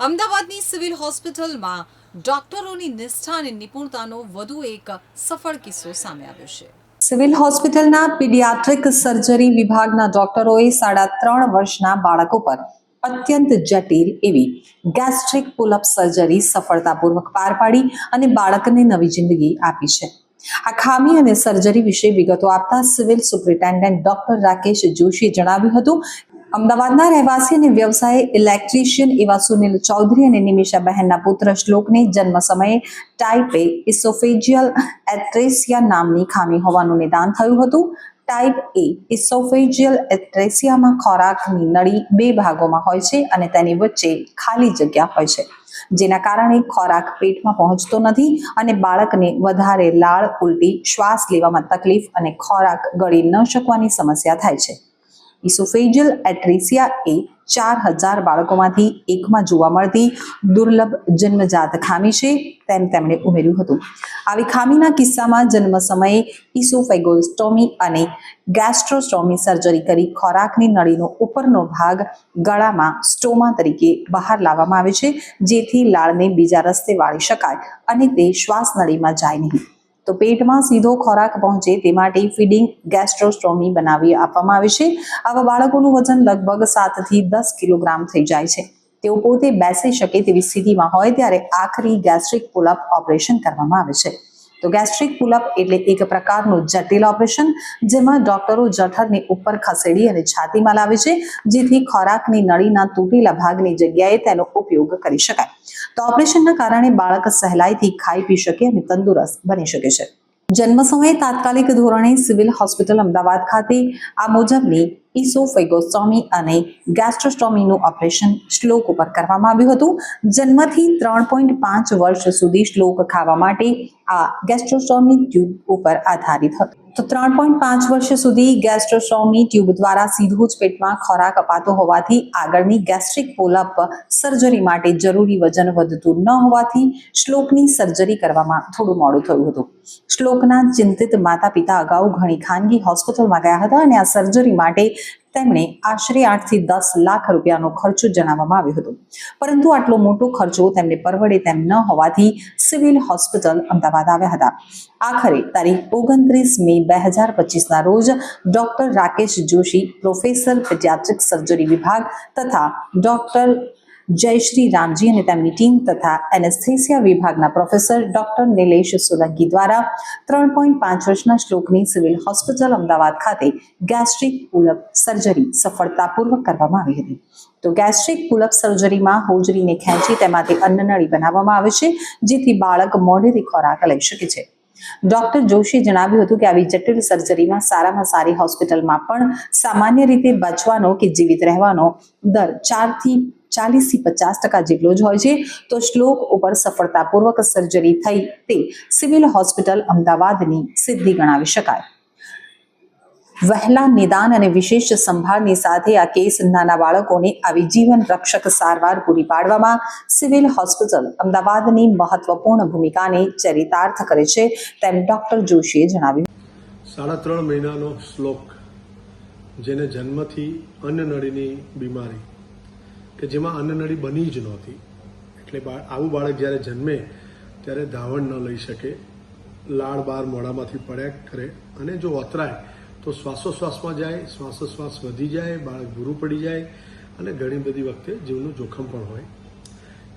અમદાવાદની સિવિલ હોસ્પિટલમાં ડોક્ટરોની નિષ્ઠા અને નિપુણતાનો વધુ એક સફળ કિસ્સો સામે આવ્યો છે. સિવિલ હોસ્પિટલના પીડિયાટ્રિક સર્જરી વિભાગના ડોક્ટરોએ સાડા ત્રણ વર્ષના બાળકો પર અત્યંત જટિલ એવી ગેસ્ટ્રિક પુલઅપ સર્જરી સફળતાપૂર્વક પાર પાડી અને બાળકને નવી જિંદગી આપી છે. આ ખામી અને સર્જરી વિશે વિગતો આપતા સિવિલ સુપ્રિન્ટેન્ડન્ટ ડોક્ટર રાકેશ જોશીએ જણાવ્યું હતું અમદાવાદના રહેવાસી અને વ્યવસાય ઇલેક્ટ્રિશિયન એવા સુનિલ ચૌધરી અને નિમિષા બહેનના પુત્ર શ્લોકને જન્મ સમયે ટાઈપે ઇસોફેજિયલ એટ્રેસિયા નામની ખામી હોવાનું નિદાન થયું હતું. ટાઈપ એ ઇસોફેજિયલ એટ્રેસિયામાં ખોરાકની નળી બે ભાગોમાં હોય છે અને તેની વચ્ચે ખાલી જગ્યા હોય છે. જેના કારણે ખોરાક પેટમાં પહોંચતો નથી અને બાળકને વધારે લાળ, ઉલટી, શ્વાસ લેવામાં તકલીફ અને ખોરાક ગળી ન શકવાની સમસ્યા થાય છે. ઇસોફેજિયલ એટ્રેસિયા એ ચાર હજાર બાળકોમાંથી એકમાં જોવા મળતી દુર્લભ જન્મજાત ખામી છે તેમ તેમણે ઉમેર્યું હતું. આવી ખામીના કિસ્સામાં જન્મ સમયે ઇસોફેગોસ્ટોમી અને ગેસ્ટ્રોસ્ટોમી સર્જરી કરી ખોરાકની નળીનો ઉપરનો ભાગ ગળામાં સ્ટોમા તરીકે બહાર લાવવામાં આવે છે, જેથી લાળને બીજા રસ્તે વાળી શકાય અને તે શ્વાસ નળીમાં જાય નહીં. તો પેટમાં સીધો ખોરાક પહોંચે તે માટે ફીડિંગ ગેસ્ટ્રોસ્ટોમી બનાવી આપવામાં આવે છે. આવા બાળકોનું વજન લગભગ સાતથી દસ કિલોગ્રામ થઈ જાય છે. તેઓ પોતે બેસી શકે તેવી સ્થિતિમાં હોય ત્યારે આખરી ગેસ્ટ્રિક પુલઅપ ઓપરેશન કરવામાં આવે છે. તો ગેસ્ટ્રિક પુલઅપ એટલે એક પ્રકારનું જટિલ ઓપરેશન જેમાં ડોક્ટરો જઠરને ઉપર ખસેડી અને છાતીમાં લાવે છે, જેથી ખોરાકની નળીના તૂટેલા ભાગની જગ્યાએ તેનો ઉપયોગ કરી શકાય. તો ઓપરેશનના કારણે બાળક સહેલાઈથી ખાઈ પી શકે અને તંદુરસ્ત બની શકે છે. જન્મ સમયે તાત્કાલિક ધોરણે સિવિલ હોસ્પિટલ અમદાવાદ ખાતે આ મુજબની ઇસોફેગોસ્ટોમી અને ગેસ્ટ્રોસ્ટોમીનું ઓપરેશન શ્લોક ઉપર કરવામાં આવ્યું હતું. જન્મથી ત્રણ પોઈન્ટ પાંચ વર્ષ સુધી શ્લોક ખાવા માટે આ ગેસ્ટ્રોસ્ટોમી ટ્યુબ ઉપર આધારિત હતું. તો ત્રણ પોઈન્ટ પાંચ વર્ષ સુધી ગેસ્ટ્રોસ્ટોમી ટ્યુબ દ્વારા સીધું જ પેટમાં ખોરાક અપાતો હોવાથી આગળની ગેસ્ટ્રિક પોલપ સર્જરી માટે જરૂરી વજન વધતું ન હોવાથી શ્લોકની સર્જરી કરવામાં થોડું મોડું થયું હતું. શ્લોકના ચિંતિત માતા પિતા અગાઉ ઘણી ખાનગી હોસ્પિટલમાં ગયા હતા અને આ સર્જરી માટે તેમણે આશરે આઠથી દસ લાખ રૂપિયાનો ખર્ચો જણાવવામાં આવ્યો હતો. પરંતુ આટલો મોટો ખર્ચો તેમને પરવડે તેમ ન હોવાથી સિવિલ હોસ્પિટલ અમદાવાદ આવ્યા હતા. આખરે તારીખ ઓગણત્રીસ મે બે હજાર પચીસના રોજ doctor Rakesh Joshi, professor, paediatric surgery વિભાગ તથા ડોક્ટર જયશ્રી રામજી અને તેમની ટીમ તથા એનેસ્થેસિયા વિભાગના પ્રોફેસર ડોક્ટર નિલેશ સોલંકી દ્વારા ત્રણ પોઈન્ટ પાંચ વર્ષના શ્લોકની સિવિલ હોસ્પિટલ અમદાવાદ ખાતે ગેસ્ટ્રિક પુલઅપ સર્જરી સફળતાપૂર્વક કરવામાં આવી હતી. તો ગેસ્ટ્રિક પુલઅપ સર્જરીમાં હોજરીને ખેંચી તેમાંથી અન્નનળી બનાવવામાં આવે છે, જેથી બાળક મોઢેથી ખોરાક લઈ શકે છે. ડોક્ટર જોશીએ જણાવ્યું હતું કે આવી જટિલ સર્જરીમાં સારામાં સારી હોસ્પિટલમાં પણ સામાન્ય રીતે બચવાનો કે જીવિત રહેવાનો દર ચારથી ચાલીસથી પચાસ ટકા જેટલો જ હોય છે. તો શ્લોક ઉપર સફળતાપૂર્વક સર્જરી થઈ તે સિવિલ હોસ્પિટલ અમદાવાદની સિદ્ધિ ગણાવી શકાય. વહેલા નિદાન અને વિશેષ સંભાળની સાથે આ કેસ નાના બાળકોને આવી જીવન રક્ષક સારવાર પૂરી પાડવામાં સિવિલ હોસ્પિટલ અમદાવાદની મહત્વપૂર્ણ ભૂમિકાને ચરિતાર્થ કરે છે તેમ ડોક્ટર જોશીએ જણાવ્યું. સાડા ત્રણ મહિનાનો શ્લોક જેને જન્મથી અન્નનળીની બીમારી કે જેમાં અન્નનળી બની જ નહોતી. એટલે આવું બાળક જ્યારે જન્મે ત્યારે ધાવણ ન લઈ શકે, લાળ બાર મોડામાંથી પડ્યા કરે અને જો વતરાય તો શ્વાસોશ્વાસમાં જાય, શ્વાસોશ્વાસ વધી જાય, બાળક ભૂરું પડી જાય અને ઘણી બધી વખતે જીવનું જોખમ પણ હોય.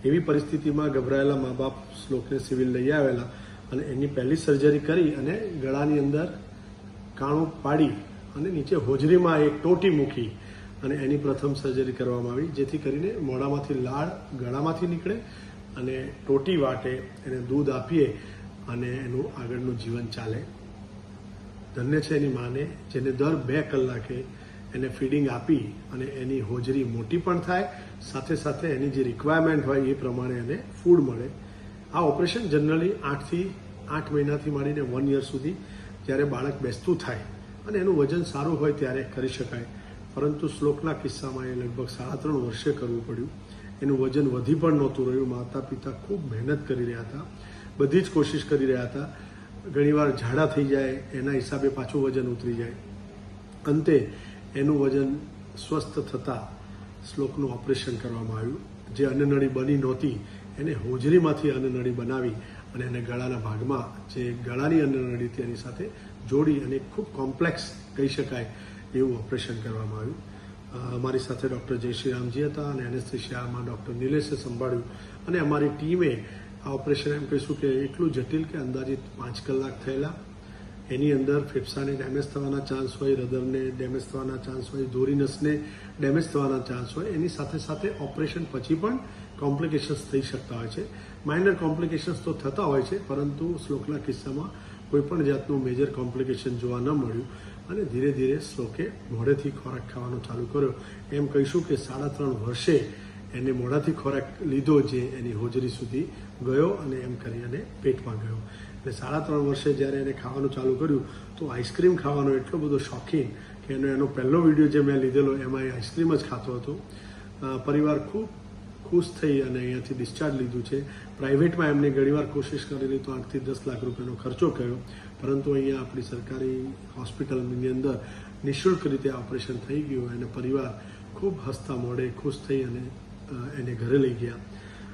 એવી પરિસ્થિતિમાં ગભરાયેલા મા બાપ શ્લોકને સિવિલ લઈ આવેલા અને એની પહેલી સર્જરી કરી અને ગળાની અંદર કાણું પાડી અને નીચે હોજરીમાં એક ટોટી મૂકી અને એની પ્રથમ સર્જરી કરવામાં આવી, જેથી કરીને મોઢામાંથી લાળ ગળામાંથી નીકળે અને ટોટી વાટે, એને દૂધ આપીએ અને એનું આગળનું જીવન ચાલે. ધન્ય છે એની માને, જેને દર બે કલાકે એને ફીડિંગ આપી અને એની હોજરી મોટી પણ થાય, સાથે સાથે એની જે રિક્વાયરમેન્ટ હોય એ પ્રમાણે એને ફૂડ મળે. આ ઓપરેશન જનરલી આઠથી આઠ મહિનાથી માંડીને વન યર સુધી જ્યારે બાળક બેસતું થાય અને એનું વજન સારું હોય ત્યારે કરી શકાય. પરંતુ શ્લોકના કિસ્સામાં એ લગભગ સાડા ત્રણ વર્ષે કરવું પડ્યું. એનું વજન વધી પણ નહોતું રહ્યું. માતા પિતા ખૂબ મહેનત કરી રહ્યા હતા. બધી જ કોશિશ કરી રહ્યા હતા. ઘણીવાર ઝાડા થઈ જાય, એના હિસાબે પાછું વજન ઉતરી જાય. અંતે એનું વજન સ્વસ્થ થતાં શ્લોકનું ઓપરેશન કરવામાં આવ્યું. જે અન્નનળી બની નહોતી, એને હોજરીમાંથી અન્નનળી બનાવી અને એને ગળાના ભાગમાં જે ગળાની અન્નનળી હતી એની સાથે જોડી અને ખૂબ કોમ્પ્લેક્સ કહી શકાય એવું ઓપરેશન કરવામાં આવ્યું. અમારી સાથે ડૉક્ટર જયશ્રીરામજી હતા અને એનેસ્થેશિયામાં ડૉક્ટર નિલેશે સંભાળ્યું. અને અમારી ટીમે આ ઓપરેશન એમ કહીશું કે એટલું જટિલ કે અંદાજિત પાંચ કલાક થયેલા. એની અંદર ફેફસાને ડેમેજ થવાના ચાન્સ હોય, હૃદયને ડેમેજ થવાના ચાન્સ હોય ધોરીનસને ડેમેજ થવાના ચાન્સ હોય. એની સાથે સાથે ઓપરેશન પછી પણ કોમ્પ્લિકેશન્સ થઈ શકતા હોય છે. માઇનર કોમ્પ્લિકેશન્સ તો થતા હોય છે, પરંતુ શ્લોકના કિસ્સામાં કોઈ પણ જાતનું મેજર કોમ્પ્લિકેશન જોવા ન મળ્યું અને ધીરે ધીરે શ્લોકે મોઢેથી ખોરાક ખાવાનો ચાલુ કર્યો. એમ કહીશું કે સાડા ત્રણ વર્ષે એને મોઢાથી ખોરાક લીધો જે એની હોજરી સુધી ગયો અને એમ કરી અને પેટમાં ગયો. એટલે સાડા ત્રણ વર્ષે જ્યારે એને ખાવાનું ચાલુ કર્યું, તો આઈસ્ક્રીમ ખાવાનો એટલો બધો શોખીન કે એનો એનો પહેલો વીડિયો જે મેં લીધેલો, એમાં એ આઈસ્ક્રીમ જ ખાતો હતો. પરિવાર ખૂબ ખુશ થઈ અને અહીંયાથી ડિસ્ચાર્જ લીધું છે. પ્રાઇવેટમાં એમને ઘણીવાર કોશિશ કરેલી તો આઠથી દસ લાખ રૂપિયાનો ખર્ચો કર્યો, પરંતુ અહીંયા આપણી સરકારી હોસ્પિટલની અંદર નિઃશુલ્ક રીતે ઓપરેશન થઈ ગયું અને પરિવાર ખૂબ હસતા મોડે ખુશ થઈ અને એને ઘરે લઈ ગયા.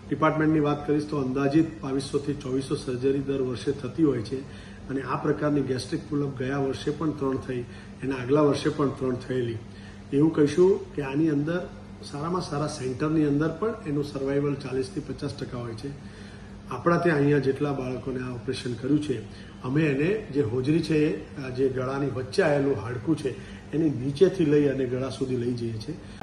ડિપાર્ટમેન્ટની વાત કરીશ તો અંદાજિત બાવીસોથી ચોવીસો સર્જરી દર વર્ષે થતી હોય છે અને આ પ્રકારની ગેસ્ટ્રિક પુલઅપ ગયા વર્ષે પણ ત્રણ થઈ, એના આગલા વર્ષે પણ ત્રણ થયેલી. એવું કહીશું કે આની અંદર સારામાં સારા સેન્ટરની અંદર પણ એનું સર્વાઈવલ ચાલીસથી પચાસ ટકા હોય છે. આપણા ત્યાં અહીંયા જેટલા બાળકોને આ ઓપરેશન કર્યું છે, અમે એને જે હોજરી છે જે ગળાની વચ્ચે આવેલું હાડકું છે, એની નીચેથી લઈ અને ગળા સુધી લઈ જઈએ છીએ.